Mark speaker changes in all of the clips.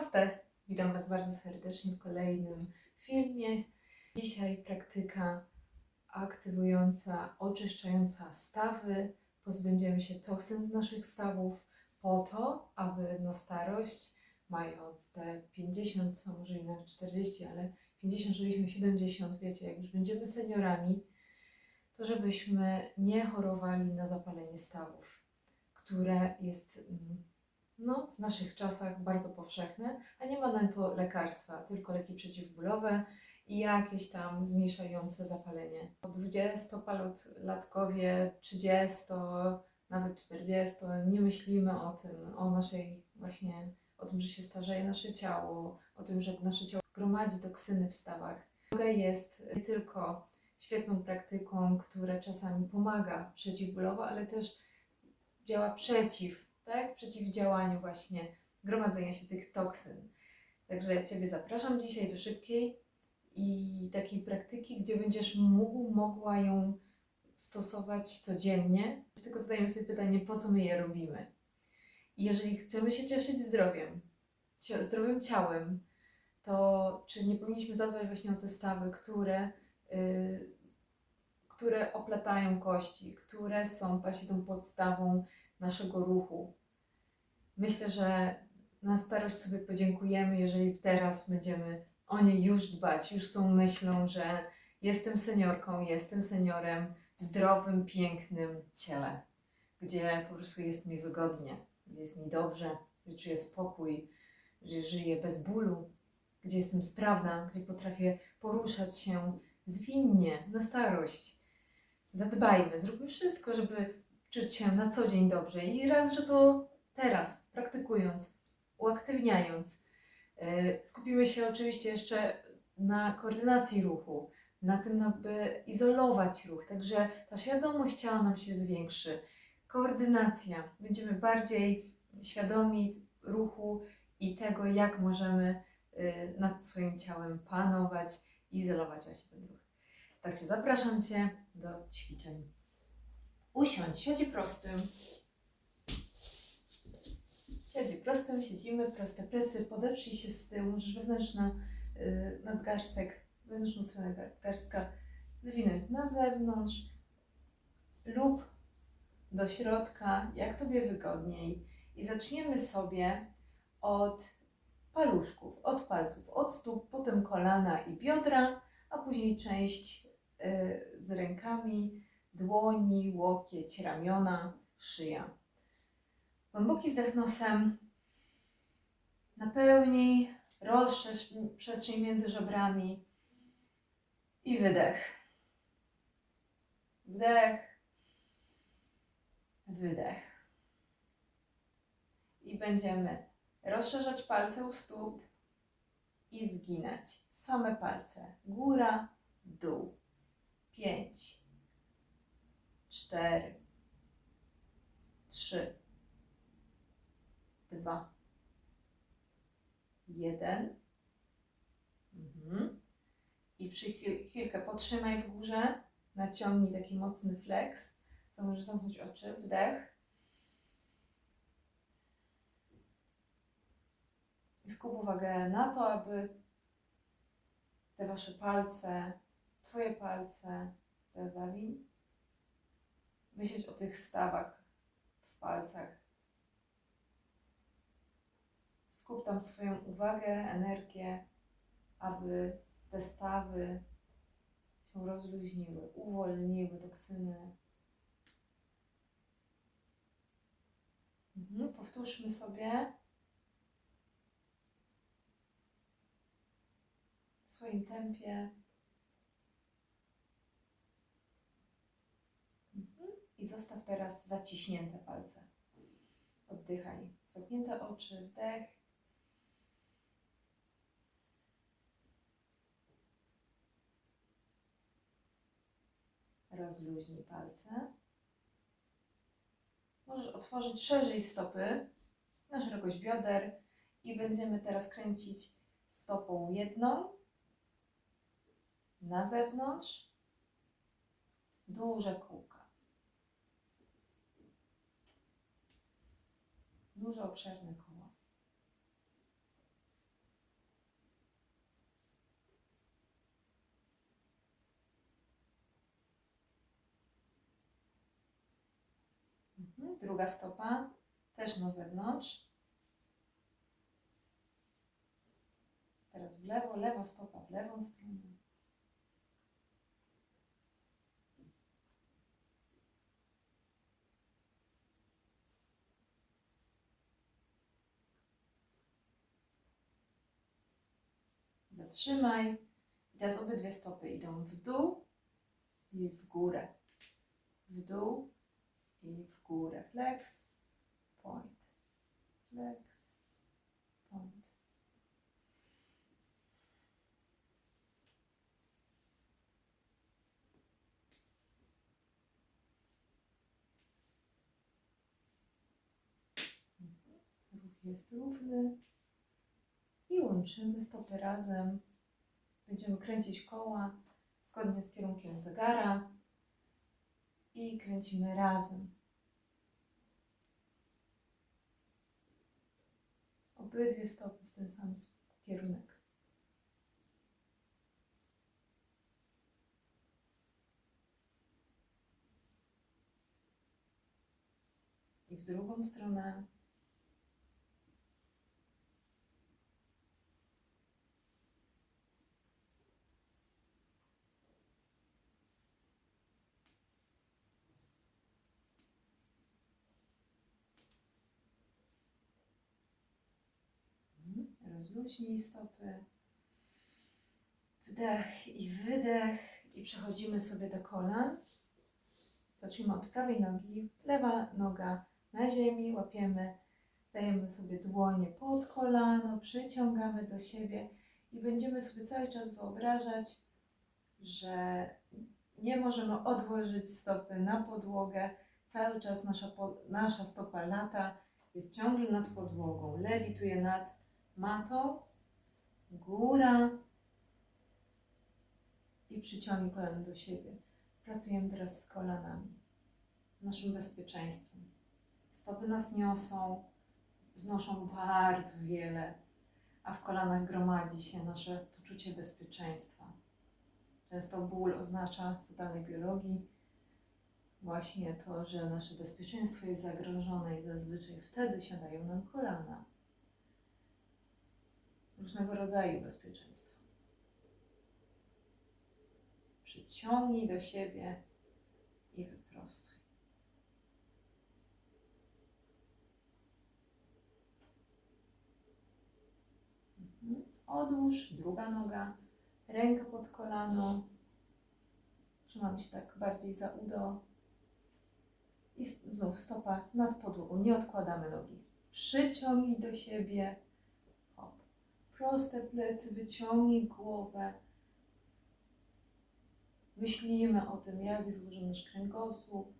Speaker 1: Namaste! Witam Was bardzo serdecznie w kolejnym filmie. Dzisiaj praktyka aktywująca, oczyszczająca stawy. Pozbędziemy się toksyn z naszych stawów po to, aby na starość, mając te 50, a może i nawet 40, ale 50, 60, 70, wiecie, jak już będziemy seniorami, to żebyśmy nie chorowali na zapalenie stawów, które jest mm, no, w naszych czasach bardzo powszechne, a nie ma na to lekarstwa, tylko leki przeciwbólowe i jakieś tam zmniejszające zapalenie. 20-latkowie, 30, nawet 40, nie myślimy o tym, o naszej właśnie, o tym, że się starzeje nasze ciało, o tym, że nasze ciało gromadzi toksyny w stawach. Yoga jest nie tylko świetną praktyką, która czasami pomaga przeciwbólowo, ale też działa przeciw tak? Przeciwdziałaniu właśnie gromadzenia się tych toksyn. Także ja Ciebie zapraszam dzisiaj do szybkiej i takiej praktyki, gdzie będziesz mógł, mogła ją stosować codziennie. Tylko zadajemy sobie pytanie, po co my je robimy. I jeżeli chcemy się cieszyć zdrowiem, zdrowym ciałem, to czy nie powinniśmy zadbać właśnie o te stawy, które, y, które oplatają kości, które są właśnie tą podstawą naszego ruchu. Myślę, że na starość sobie podziękujemy, jeżeli teraz będziemy o nie już dbać, już tą myślą, że jestem seniorką, jestem seniorem w zdrowym, pięknym ciele, gdzie po prostu jest mi wygodnie, gdzie jest mi dobrze, gdzie czuję spokój, że żyję bez bólu, gdzie jestem sprawna, gdzie potrafię poruszać się zwinnie na starość. Zadbajmy, zróbmy wszystko, żeby czuć się na co dzień dobrze i raz, że to teraz, praktykując, uaktywniając. Yy, Skupimy się oczywiście jeszcze na koordynacji ruchu, na tym, aby izolować ruch, także ta świadomość ciała nam się zwiększy. Koordynacja, będziemy bardziej świadomi ruchu i tego, jak możemy yy, nad swoim ciałem panować i izolować właśnie ten ruch. Także zapraszam Cię do ćwiczeń. Usiądź w prostym. W siadzie prostym siedzimy, proste plecy, podeprzyj się z tyłu, możesz wewnętrzna y, nadgarstek, wewnętrzną stronę nadgarstka wywinąć na zewnątrz lub do środka, jak Tobie wygodniej. I zaczniemy sobie od paluszków, od palców, od stóp, potem kolana i biodra, a później część y, z rękami, dłoni, łokieć, ramiona, szyja. Głęboki wdech nosem. Napełnij, rozszerz przestrzeń między żebrami i wydech. Wdech, wydech. I będziemy rozszerzać palce u stóp i zginać. Same palce. Góra, dół. Pięć, cztery, trzy, dwa, jeden. Mhm. I przy chwil, chwilkę potrzymaj w górze, naciągnij taki mocny flex. Co możesz zamknąć oczy, wdech. I skup uwagę na to, aby te wasze palce, twoje palce, te zawiń, myśleć o tych stawach w palcach. Skup tam swoją uwagę, energię, aby te stawy się rozluźniły, uwolniły toksyny. Mhm. Powtórzmy sobie w swoim tempie. Mhm. I zostaw teraz zaciśnięte palce. Oddychaj. Zamknięte oczy, wdech. Rozluźnij palce. Możesz otworzyć szerzej stopy na szerokość bioder i będziemy teraz kręcić stopą jedną na zewnątrz. Duże kółka. Duże, obszerne koło. Mhm. Druga stopa też na zewnątrz. Teraz w lewo, lewa stopa w lewą stronę. Zatrzymaj. I teraz obydwie stopy idą w dół i w górę. W dół i w górę. Flex, point. Flex, point. Ruch jest równy. I łączymy stopy razem. Będziemy kręcić koła zgodnie z kierunkiem zegara i kręcimy razem. Obydwie stopy w ten sam kierunek. I w drugą stronę. Mhm. Rozluźnij stopy. Wdech i wydech. I przechodzimy sobie do kolan. Zacznijmy od prawej nogi. Lewa noga na ziemi. Łapiemy, dajemy sobie dłonie pod kolano, przyciągamy do siebie i będziemy sobie cały czas wyobrażać, że nie możemy odłożyć stopy na podłogę. Cały czas nasza, nasza stopa lata jest ciągle nad podłogą. Lewituje nad matą, góra i przyciągnij kolano do siebie. Pracujemy teraz z kolanami, naszym bezpieczeństwem. Stopy nas niosą, znoszą bardzo wiele, a w kolanach gromadzi się nasze poczucie bezpieczeństwa. Często ból oznacza z totalnej biologii właśnie to, że nasze bezpieczeństwo jest zagrożone i zazwyczaj wtedy siadają nam kolana różnego rodzaju bezpieczeństwo. Przyciągnij do siebie i wyprostuj. Mhm. Odłóż, druga noga, ręka pod kolano. Trzymamy się tak bardziej za udo. I znów stopa nad podłogą. Nie odkładamy nogi. Przyciągnij do siebie. Proste plecy, wyciągnij głowę. Myślimy o tym, jak jest złożony nasz kręgosłup,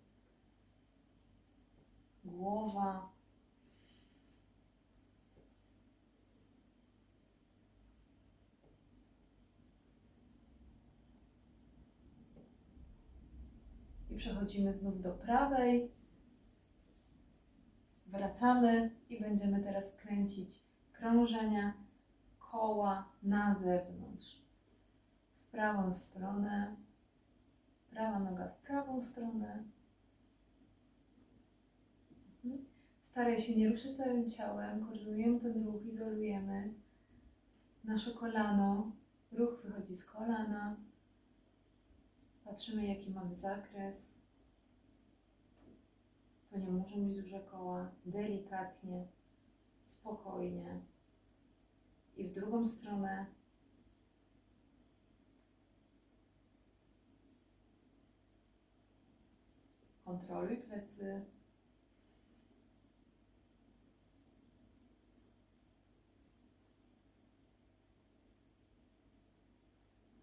Speaker 1: głowa. I przechodzimy znów do prawej. Wracamy i będziemy teraz kręcić krążenia koła na zewnątrz. W prawą stronę. Prawa noga w prawą stronę. Mhm. Staraj się nie ruszyć całym ciałem. Koordynujemy ten ruch, izolujemy nasze kolano. Ruch wychodzi z kolana. Patrzymy, jaki mamy zakres. To nie muszą być duże koła. Delikatnie, spokojnie. I w drugą stronę. Kontroluj plecy.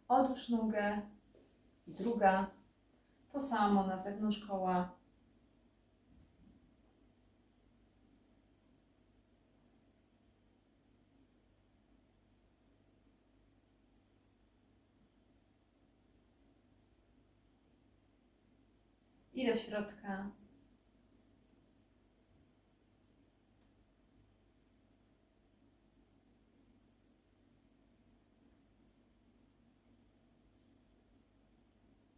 Speaker 1: Odłóż nogę. I druga. To samo na zewnątrz koła. I do środka.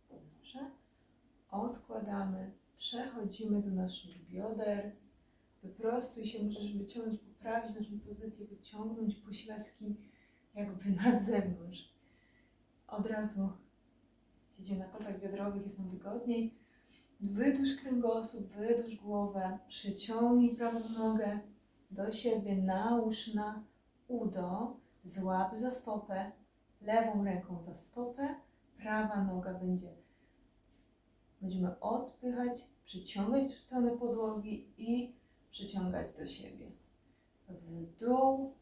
Speaker 1: Dobrze. Odkładamy, Przechodzimy do naszych bioder. Wyprostuj się, możesz wyciągnąć, poprawić naszą pozycję, wyciągnąć pośladki jakby na zewnątrz. Od razu siedzimy na palcach biodrowych, jest nam wygodniej. Wydłuż kręgosłup, wydłuż głowę, przyciągnij prawą nogę do siebie, nałóż na udo, złap za stopę, lewą ręką za stopę, prawa noga będzie. Będziemy odpychać, przyciągać w stronę podłogi i przyciągać do siebie. W dół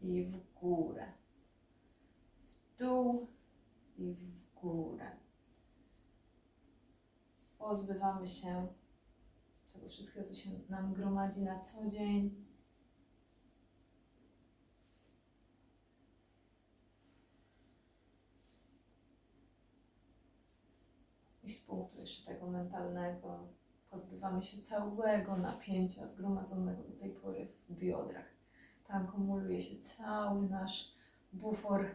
Speaker 1: i w górę. W dół i w górę. Pozbywamy się tego wszystkiego, co się nam gromadzi na co dzień. I z punktu jeszcze tego mentalnego pozbywamy się całego napięcia zgromadzonego do tej pory w biodrach. Tam kumuluje się cały nasz bufor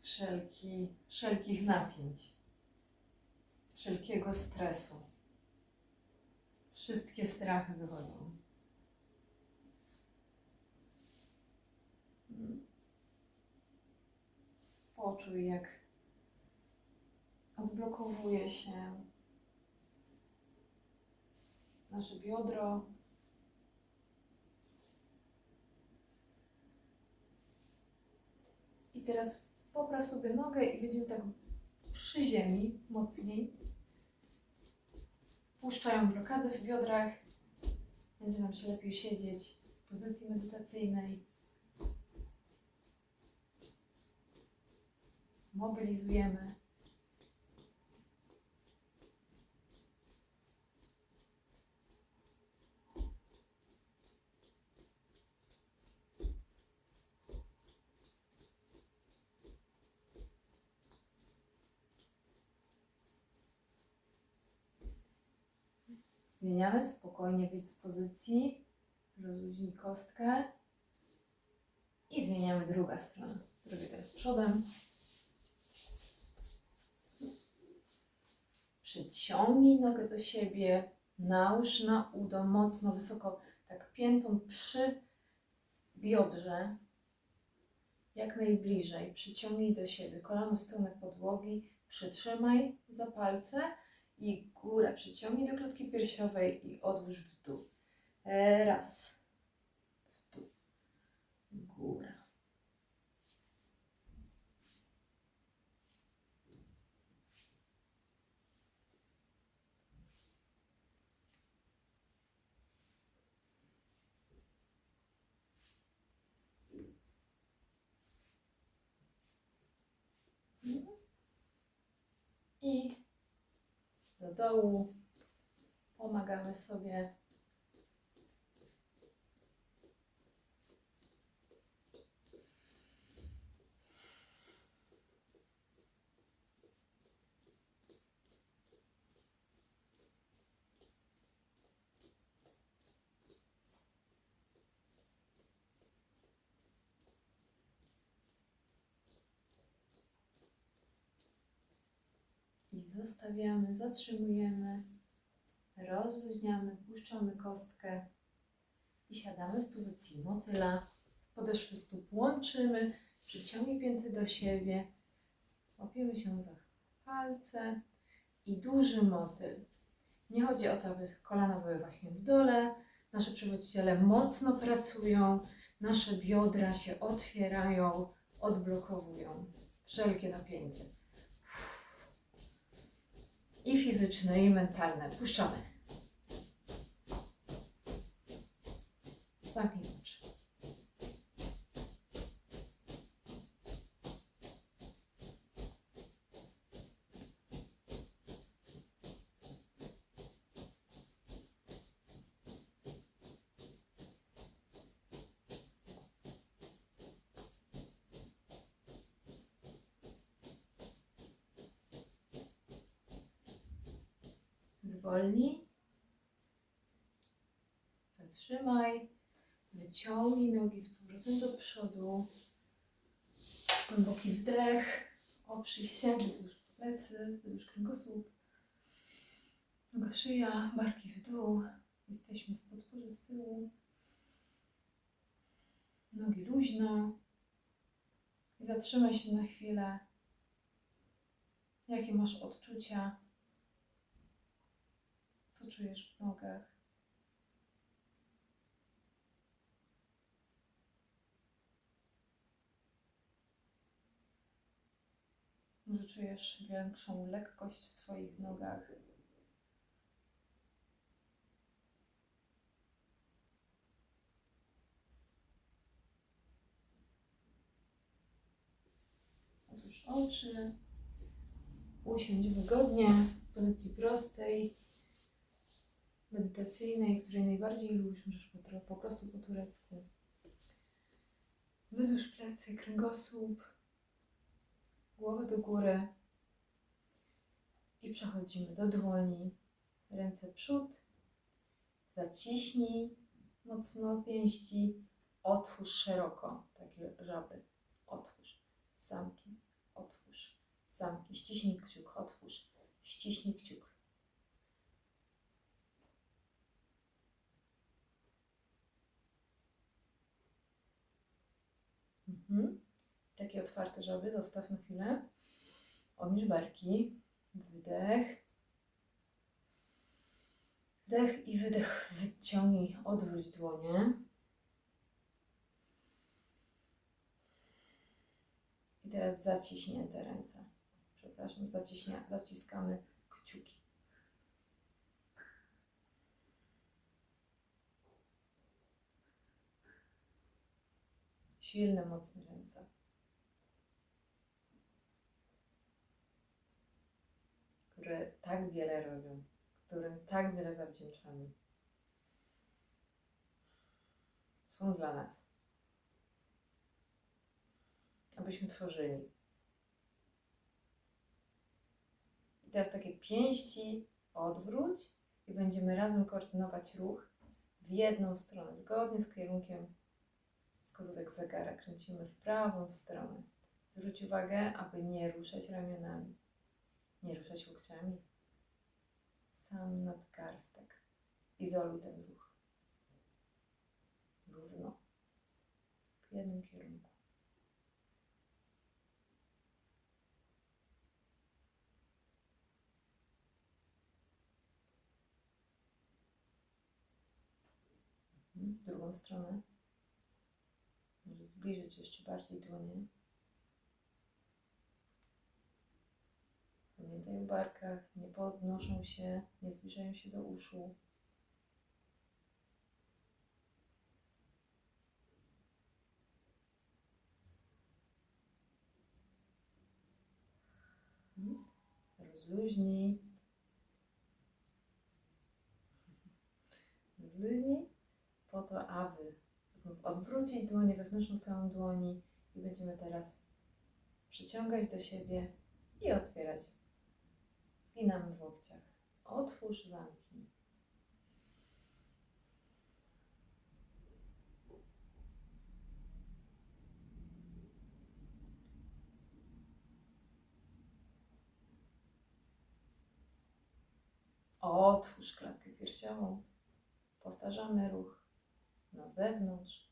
Speaker 1: wszelki, wszelkich napięć, wszelkiego stresu. Wszystkie strachy wychodzą. Poczuj, jak odblokowuje się nasze biodro. I teraz popraw sobie nogę i będziemy tak przy ziemi mocniej. Puszczają blokady w biodrach. Będzie nam się lepiej siedzieć w pozycji medytacyjnej. Mobilizujemy. Zmieniamy spokojnie widz pozycji. Rozluźnij kostkę. I zmieniamy drugą stronę. Zrobię teraz przodem. Przyciągnij nogę do siebie. Nałóż na udo mocno, wysoko, tak piętą przy biodrze. Jak najbliżej. Przyciągnij do siebie. Kolano w stronę podłogi. Przytrzymaj za palce i górę przyciągnij do klatki piersiowej i odłóż w dół. Raz. W dół. Góra. I dołu. Pomagamy sobie. I zostawiamy, zatrzymujemy, rozluźniamy, puszczamy kostkę i siadamy w pozycji motyla. Podeszwy stóp łączymy, przyciągnij pięty do siebie, łapiemy się za palce i duży motyl. Nie chodzi o to, aby kolana były właśnie w dole. Nasze przewodziciele mocno pracują, nasze biodra się otwierają, odblokowują wszelkie napięcie i fizyczne, i mentalne. Puszczamy. Zamknij oczy. Zwolnij. Zatrzymaj. Wyciągnij nogi z powrotem do przodu. Głęboki wdech. Oprzyj się, wydłuż plecy, wydłuż kręgosłup. Noga szyja, barki w dół. Jesteśmy w podporze z tyłu. Nogi luźno. I zatrzymaj się na chwilę. Jakie masz odczucia? Co czujesz w nogach? Może czujesz większą lekkość w swoich nogach? Otwórz oczy. Usiądź wygodnie w pozycji prostej, medytacyjnej, której najbardziej lubisz. Możesz po, prostu po turecku. Wydłuż plecy, kręgosłup, głowa do góry. I przechodzimy do dłoni. Ręce przód. Zaciśnij mocno pięści. Otwórz szeroko takie żaby. Otwórz. Zamknij. Otwórz. Zamknij. Ściśnij kciuk. Otwórz. Ściśnij kciuk. Mhm. Takie otwarte żaby zostaw na chwilę. Obniż barki. Wydech. Wdech i wydech. Wyciągnij, odwróć dłonie. I teraz zaciśnięte ręce. Przepraszam, zaciśnia, zaciskamy Silne, mocne ręce. Które tak wiele robią, którym tak wiele zawdzięczamy. Są dla nas. Abyśmy tworzyli. I teraz takie pięści odwróć i będziemy razem koordynować ruch w jedną stronę, zgodnie z kierunkiem wskazówek zegara. Kręcimy w prawą stronę. Zwróć uwagę, aby nie ruszać ramionami, nie ruszać łokciami. Sam nadgarstek. Izoluj ten ruch. Równo. W jednym kierunku. Mhm, drugą stronę. Może zbliżyć jeszcze bardziej dłonie. Pamiętaj o barkach, nie podnoszą się, nie zbliżają się do uszu. Rozluźnij. Rozluźnij po to, aby odwrócić dłonie, wewnętrzną stronę dłoni i będziemy teraz przyciągać do siebie i otwierać. Zginamy w łokciach. Otwórz, zamknij. Otwórz klatkę piersiową. Powtarzamy ruch na zewnątrz.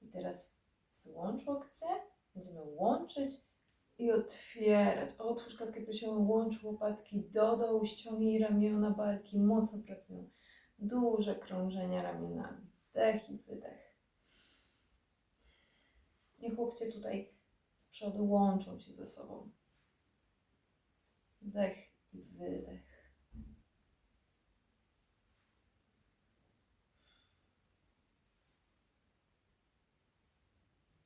Speaker 1: I teraz złącz łokcie. Będziemy łączyć i otwierać. Otwórz klatkę piersiową, łącz łopatki do dołu, ściągnij ramiona, barki. Mocno pracują. Duże krążenia ramionami. Wdech i wydech. Niech łokcie tutaj z przodu łączą się ze sobą. Wdech i wydech.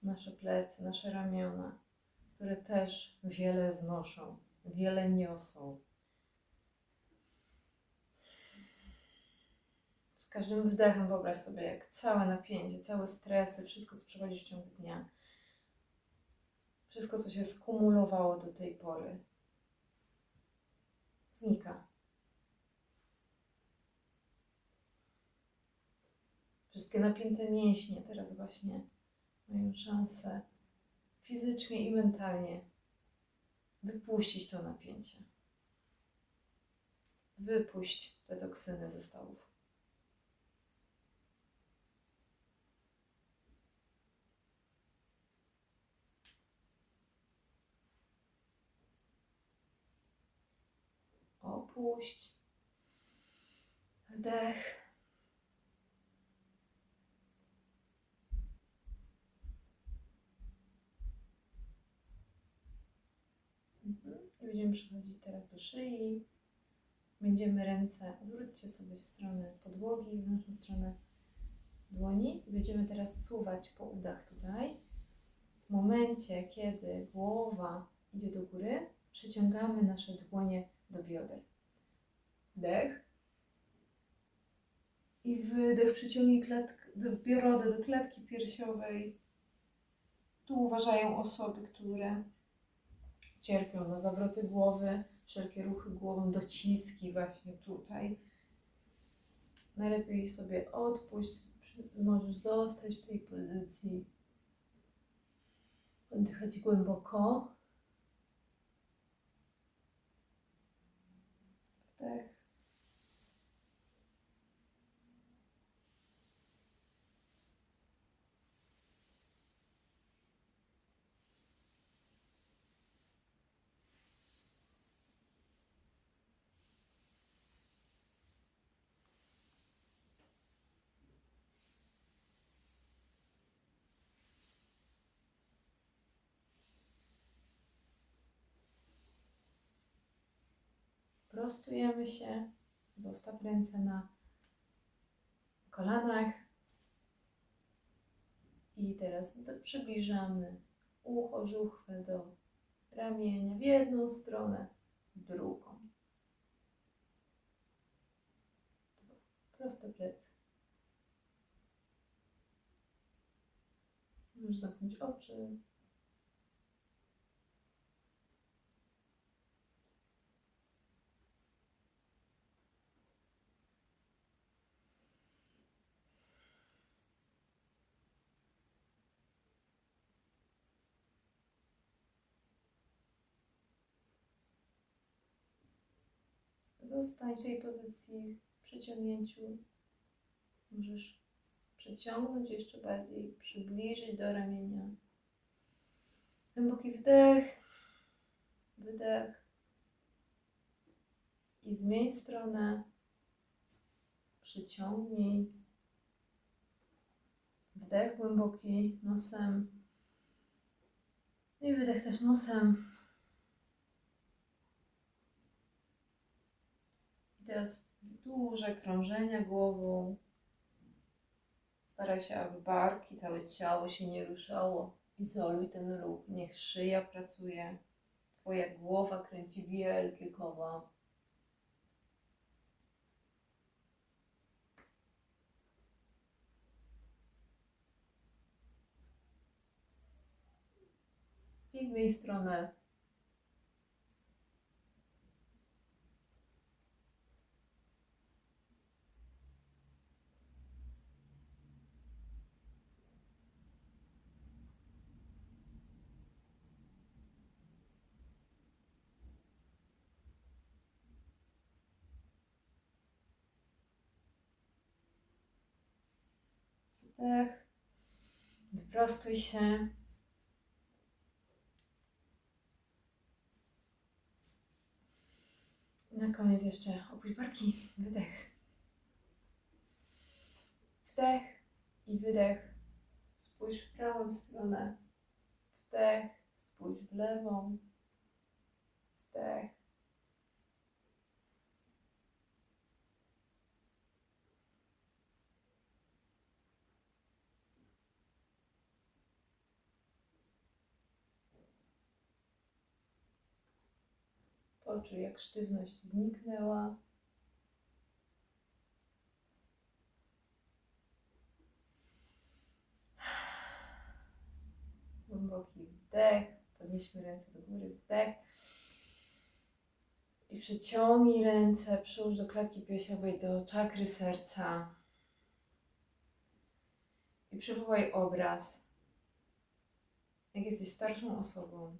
Speaker 1: Nasze plecy, nasze ramiona, które też wiele znoszą, wiele niosą. Z każdym wdechem wyobraź sobie, jak całe napięcie, całe stresy, wszystko, co przechodzisz w ciągu dnia, wszystko, co się skumulowało do tej pory, znika. Wszystkie napięte mięśnie teraz właśnie mają szansę fizycznie i mentalnie wypuścić to napięcie. Wypuść te toksyny ze stawów. Opuść. Wdech. Mhm. Będziemy przechodzić teraz do szyi. Będziemy ręce, odwróćcie sobie w stronę podłogi, w naszą stronę dłoni. I będziemy teraz suwać po udach tutaj. W momencie, kiedy głowa idzie do góry, przyciągamy nasze dłonie do bioder. Wdech. I wydech, przyciągnij klatkę, do biorodę do klatki piersiowej. Tu uważają osoby, które cierpią na zawroty głowy, wszelkie ruchy głową, dociski właśnie tutaj. Najlepiej sobie odpuść, możesz zostać w tej pozycji. Oddychać głęboko. Wdech. Prostujemy się. Zostaw ręce na kolanach. I teraz przybliżamy ucho żuchwę do ramienia w jedną stronę, w drugą. Proste plecy. Możesz zamknąć oczy. Zostań w tej pozycji przyciągnięciu. Możesz przeciągnąć jeszcze bardziej, przybliżyć do ramienia. Głęboki wdech, wydech. I zmień stronę. Przyciągnij. Wdech głęboki nosem. I wydech też nosem. Teraz duże krążenia głową. Staraj się, aby barki, całe ciało się nie ruszało. Izoluj ten ruch. Niech szyja pracuje. Twoja głowa kręci wielkie koła. I zmień stronę. Wdech. Wyprostuj się. Na koniec jeszcze opuść barki. Wydech. Wdech i wydech. Spójrz w prawą stronę. Wdech. Spójrz w lewą. Wdech. Poczuj, jak sztywność zniknęła. Głęboki wdech. Podnieśmy ręce do góry. Wdech. I przyciągnij ręce, przyłóż do klatki piersiowej, do czakry serca. I przywołaj obraz jak jesteś starszą osobą,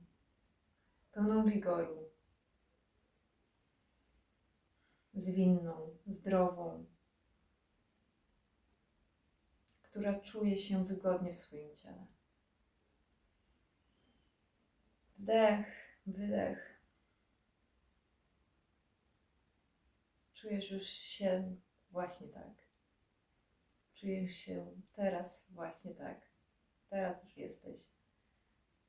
Speaker 1: pełną wigoru, zwinną, zdrową, która czuje się wygodnie w swoim ciele. Wdech, wydech. Czujesz już się właśnie tak. Czujesz się teraz właśnie tak. Teraz już jesteś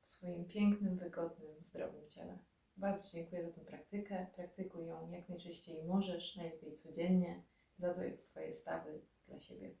Speaker 1: w swoim pięknym, wygodnym, zdrowym ciele. Bardzo dziękuję za tę praktykę. Praktykuj ją jak najczęściej możesz, najlepiej codziennie. Zadbaj o swoje stawy dla siebie.